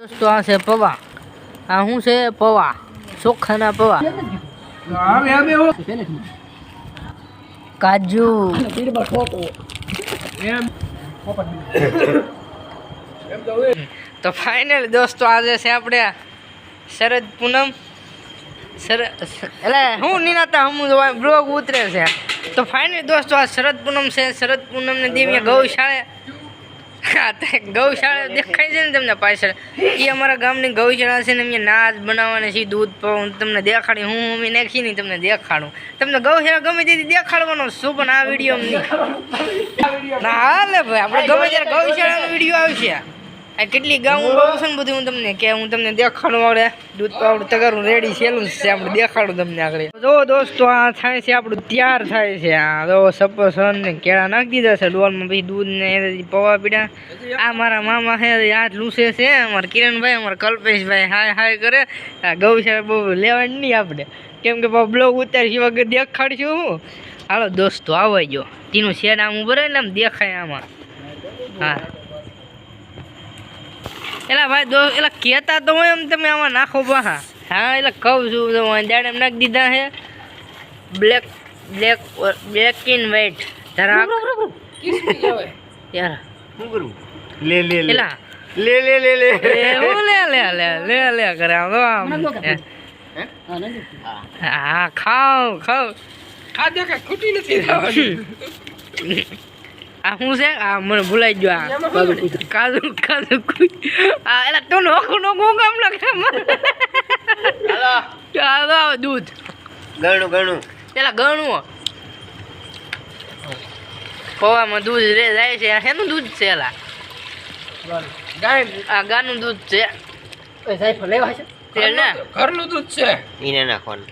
દોસ્તો આ છે પવા. આ શું છે પવા? ચોખાના પવા. કાજુ. તો ફાઇનલ દોસ્તો આજે છે આપણે શરદ પૂનમ. એટલે હું નિનાતા હમ બ્લોગ ઉતરે છે. તો ફાઇનલ દોસ્તો આ શરદ પૂનમ છે. શરદ પૂનમને દિવ્ય ગૌશાળે હા તે ગૌશાળા દેખાય છે ને તમને પાછળ. એ અમારા ગામની ગૌશાળા છે ને એમને નાચ બનાવવાની છે દૂધ પાઉં તમને દેખાડી હું મમ્મી નાખી નહીં તમને દેખાડું. તમને ગૌશાળા ગમે તેથી દેખાડવાનો શું પણ આ વીડિયો ના હાલે ભાઈ આપણે ગમે ત્યારે ગૌશાળાનો વીડિયો આવશે. આ કેટલી ગાઉન બહુ છે ને બધું હું તમને કે હું તમને દેખાડું આવડે. દૂધ પાવડું તગારું રેડી સેલું છે, આપણે દેખાડું તમને આગળ. જો દોસ્તો, આ થાય છે આપણું, તૈયાર થાય છે આ. જો સપોસન ને કેળા નાખી દીધા છે, ડોલમાં પછી દૂધ ને એ પૌવા પીડા આ મારા મામા છે આ લૂસે છે, અમારા કિરણભાઈ, અમારા કલ્પેશભાઈ, હાય હાય કરે. આ ગૌશાળા બહુ લેવાની નહીં આપણે. કેમ કે બ્લોગ ઉતારી વગર દેખાડશું હું. હાલો દોસ્તો આવવા જો. તેનું શેડ આમ ઉભરે ને આમ દેખાય આમાં. હા. એલા ભાઈ દો એલા કહેતા તો હોય એમ તમે આમાં નાખો પાહા હા એટલે કહું છું તો દાડ એમ નાખી દીધા છે. Black black black in white જરાક. યાર. લે લે લે. એલા. લે લે લે લે. લે હું લે લે લે લે લે કરે આમ તો આમ. હા? ખાવ ખાવ ખાધા કે ખૂટી નથી આ શું છે? આ મને ભૂલાઈ ગયો આ. કાજુ કાજુ આ એલા તું નોખું નોખું કામ લાગે? હાલો. આવો દૂધ. ગણું ગણું. પેલા ગણું. પૌવામાં દૂધ રે જાય છે. આ શેનું દૂધ છે એલા? ગાય આ ગાનું દૂધ છે. તે ને? ઘરનું દૂધ છે. ઈને નાખવાનું.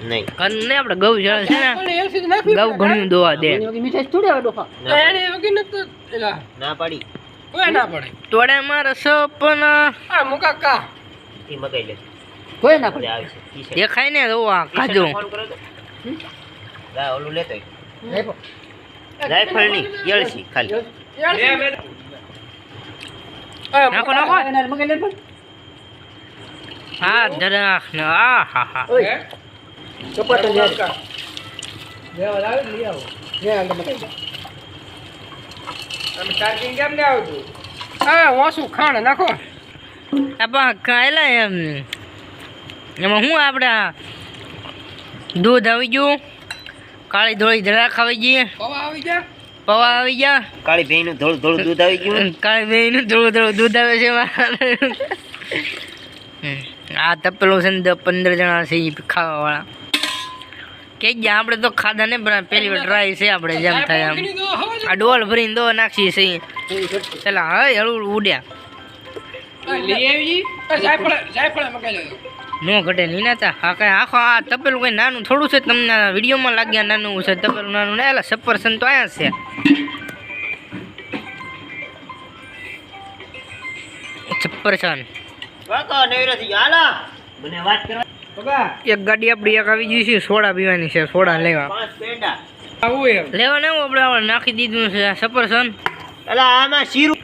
નહીં. ઘરનું આપણે ગૌ જળ છે ને ગૌ ઘણું દોવા દે. તો એને વગર તો ના પાડી. કોઈ ના પડે. તોડે મારે સપના. આ મુકા કા? ઈ મગાઈ લે. કોઈ ના પડે આવે ટી-શર્ટ. દેખાય ને તો આ કાજુ. લા, ઓલું લેતો. રાયફળ યળસી ખાલી. નાખો નાખો. હા જરાક ને આ હા હા? ચાર્જિંગ કેમ ને આવતું? હા ઓછું ખાણ નાખો. આપા ખાયલા એમ. એમાં શું આપણે દૂધ આવી ગયું. કાળી ધોળી જરાક આવી ગઈ. પવા આવી જા પૌવા આવી ગયા. કાળી ભેંનું થોડું થોડું દૂધ આવી ગયું. કાળી બેનું થોડું થોડું દૂધ આવે છે આ તપેલું છે ને પંદર જણા છે ખાવા ખાવાવાળા. કે ગયા આપણે તો ખાધા ને પણ પહેલી વાર ટ્રાય છે આપણે જેમ થાય આમ આ ડોલ ભરીને દો નાખીએ છીએ. પેલા હવે હળવું ઉડ્યા. નો ઘટે નહીં નાતા હા કઈ આખો આ તપેલું કઈ નાનું થોડું છે તમને વિડીયોમાં લાગ્યા નાનું છે તપેલું નાનું ને એટલે સફરસન તો આયા છે. સફરસન વાકો નવરાથી હાલો. મને વાત કરવા એક ગાડી આપણી એક આવી ગઈ છે સોડા પીવાની છે સોડા લેવા. પાંચ પેંડા. લેવા ને આપણે આપણે નાખી દીધું છે સફર સફરસન અલા આમાં શીરું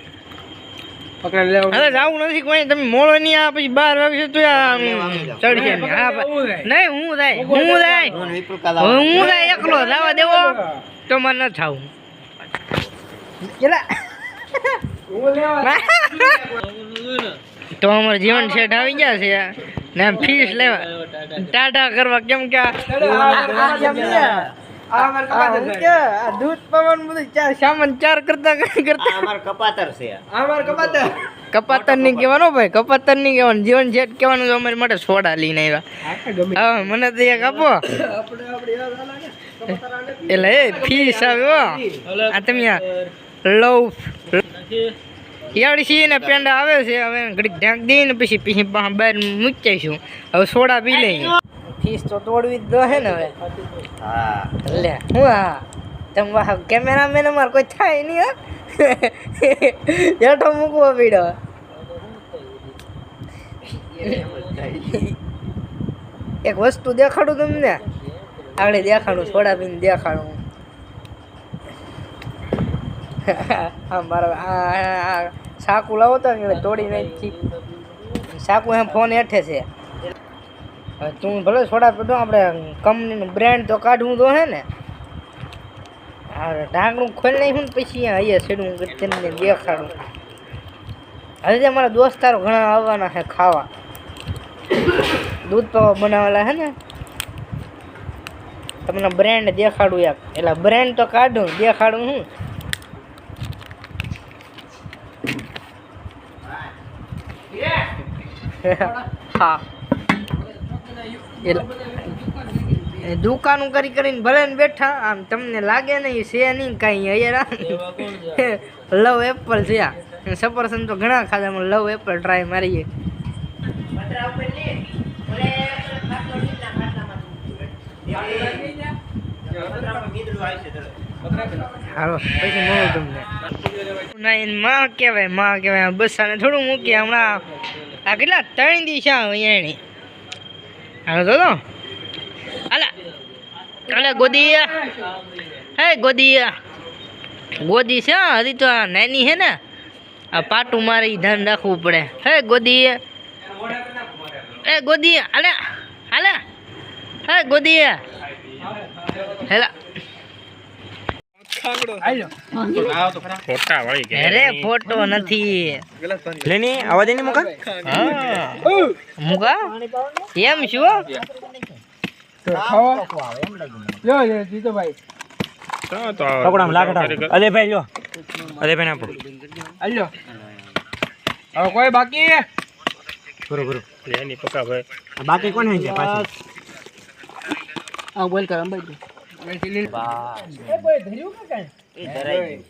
હવે જાવું નથી કોઈ તમે મોડો નહીં આ પછી બાર વાગશે તો આ નહીં. હા ભાઈ. નહીં હું થાય હું થાય હું થાય એકલો જવા દેવો. તો મને ન થાવું તો અમારું જીવન શેઠ આવી ગયા છે. ને એમ ફીસ લેવા. ટાટા કરવા કેમ કે દૂધ પવન બધું ચાર સામાન ચાર કરતા કરતા આ અમાર કપાતર છે. અમાર કપાતા કપાતર નહીં કહેવાનો ભાઈ કપાતર નહીં કહેવાનું જીવન શેઠ કહેવાનું અમારી માટે સોડા લઈને આવ્યા. હા મને તો એક આપો. એટલે એ ફીસ આવ્યો આ તમે લવ યાળી ને પેંડા આવે છે હવે ઘડીક ઢાંક દઈને પછી પછી પાછા બહાર મૂકી હવે સોડા પી લઈએ. ફીસ તો તોડવી જ દો હે ને હવે. હા. લે હું હા તમે વાહ કેમેરામેન અમાર કોઈ થાય નહીં હા. હેઠો મૂકવો પીડો. એક વસ્તુ દેખાડું તમને? આગળ દેખાડું સોડા પીને દેખાડું. હા મારો સાકુ લાવો તો કે તોડી નાખી. સાકુ એમ ફોન હેઠે છે. તું ભલે છોડા પડો આપણે કંપનીનું બ્રાન્ડ તો કાઢવું તો હે ને. હા ઢાંકણું ખોલી નાખ્યું ને પછી અહીંયા છેડું તમને દેખાડું હવે જે મારા દોસ્તારો ઘણા આવવાના છે ખાવા. દૂધ પૌવા બનાવેલા હે ને. તમને બ્રાન્ડ દેખાડું યાર એટલે બ્રાન્ડ તો કાઢું, દેખાડું હું. હા. એ દુકાનું કરી કરીને ભલે ને બેઠા, આમ તમને લાગે નહીં, છે નહીં કાંઈ અહીંયા લવ એપલ છે સફરસન તો ઘણા ખાધા લવ એપલ ટ્રાય મારીએ. હાલો, પછી તમને. ના માં કહેવાયમાં કહેવાય. બસ આને થોડું મૂકીએ. હમણાં આ કેટલા? ત્રણ દિશા છે હાલો, તો હાલા. હાલે, ગોદીયા. હે, ગોદીયા. ગોદી છે, હજી તો આ નાની છે ને. આ પાટું મારે ધ્યાન રાખવું પડે. હે ગોદી એ ગોદી હાલે હાલે. હે, ગોદીયા. હેલા. ફોટા વાળી અરે ફોટો નથી. લેની આવા દે ને મુકા? મુકા? એમ શું? પકડામ લાકડા. અલે ભાઈ લ્યો. અલે ભાઈ આપો હાલ્યો હવે કોઈ બાકી? ગુરુ ગુરુ. પકા ભાઈ. બાકી કોણ છે પાછી આ બોલ કર અંબાઈ એ ધરાઈ